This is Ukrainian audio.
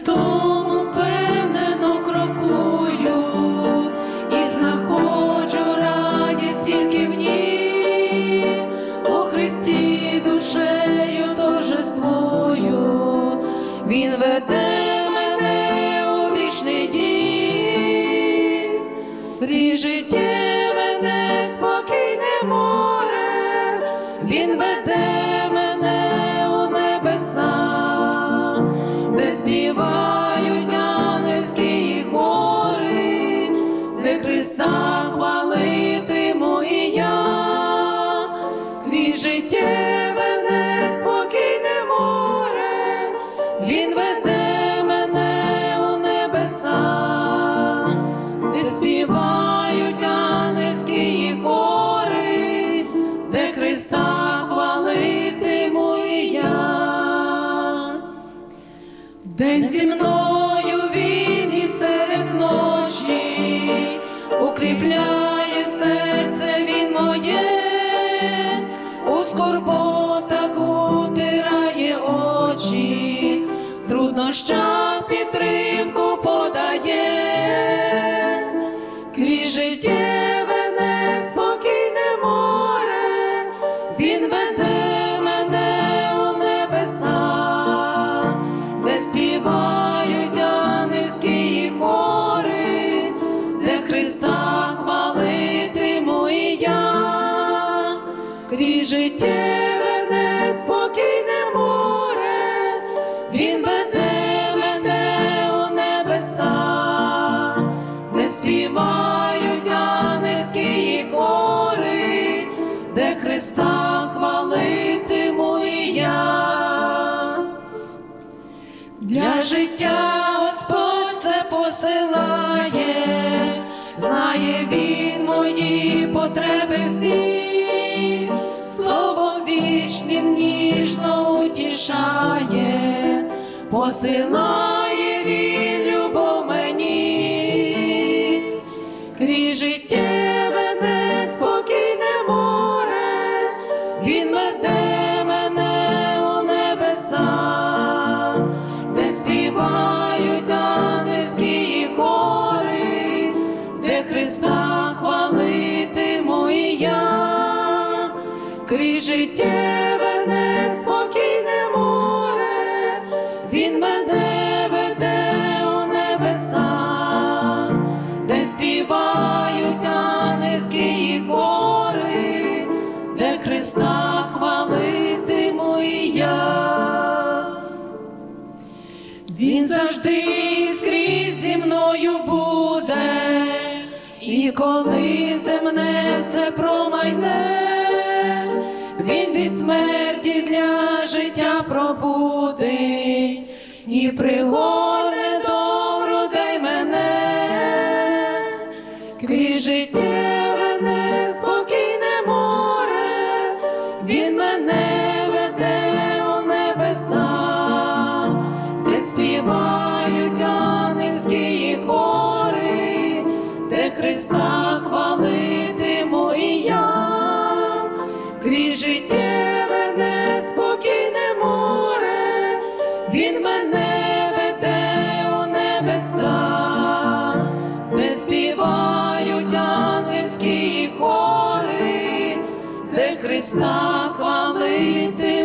Христом упевнено крокую і знаходжу радість тільки в ній, у Христі душею торжествую, Він веде мене у вічний дім, крізь життєве неспокійне море, Він веде Він веде мене у небеса, де співають ангельські хори, де Христа хвалитиму і я. День зі мною він і серед ночі укріпляє серце він моє, у скорботах утирає очі, в підтримку подає, крізь життєве неспокійне море, він веде мене у небеса де співають ангельські хори, де Христа хвалитиму і я, крізь життєве Христа хвалитиму і я. Для життя Господь це посилає, знає Він мої потреби всі, словом вічним ніжно утішає, посилає Він любов мені, Христа хвалитиму і я, крізь життєве неспокійне море, Він мене веде у небеса, де співають ангельські хори, де Христа хвалитиму і я. Він завжди коли земне все промайне, він від смерті для життя пробудить і пригорне до грудей мене, крізь життєве неспокійне море, він мене веде у небеса. Де співають ангельські де Христа хвалитиму і я, крізь життєве неспокійне море, Він мене веде у небеса, де співають ангельські хори, де Христа хвалити.